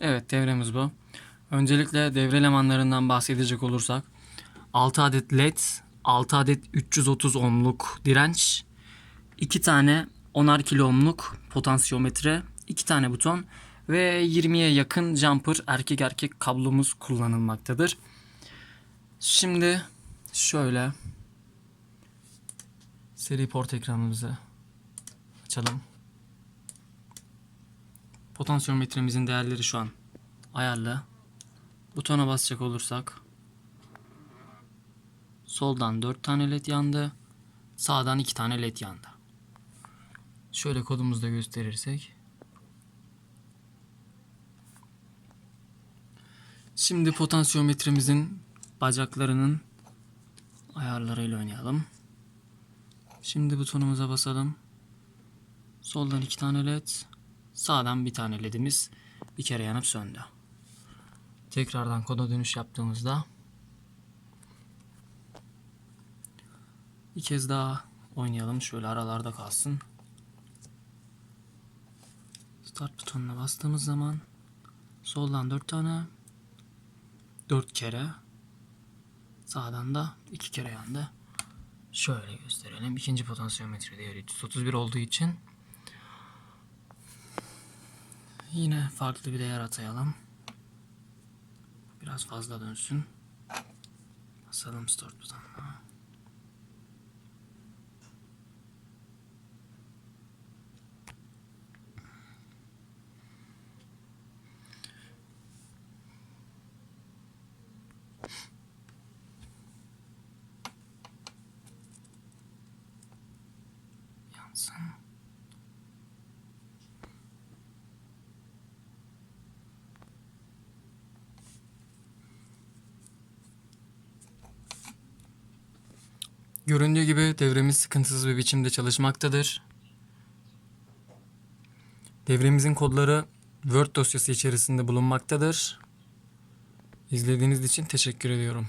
Evet devremiz bu. Öncelikle devre elemanlarından bahsedecek olursak 6 adet led, 6 adet 330 ohmluk direnç, 2 tane 10'ar kilo ohmluk potansiyometre, 2 tane buton ve 20'ye yakın jumper erkek erkek kablomuz kullanılmaktadır. Şimdi şöyle seri port ekranımızı açalım. Potansiyometremizin değerleri şu an ayarlı. Butona basacak olursak soldan 4 tane led yandı. Sağdan 2 tane led yandı. Şöyle kodumuzu da gösterirsek. Şimdi potansiyometremizin bacaklarının ayarlarıyla oynayalım. Şimdi butonumuza basalım. Soldan 2 tane led, sağdan bir tane ledimiz bir kere yanıp söndü. Tekrardan koda dönüş yaptığımızda bir kez daha oynayalım. Şöyle aralarda kalsın. Start butonuna bastığımız zaman soldan 4 tane 4 kere sağdan da 2 kere yandı. Şöyle gösterelim. İkinci potansiyometre değeri 331 olduğu için yine farklı bir değer atayalım. Biraz fazla dönsün. Basalım start butonuna. Yansın. Göründüğü gibi devremiz sıkıntısız bir biçimde çalışmaktadır. Devremizin kodları Word dosyası içerisinde bulunmaktadır. İzlediğiniz için teşekkür ediyorum.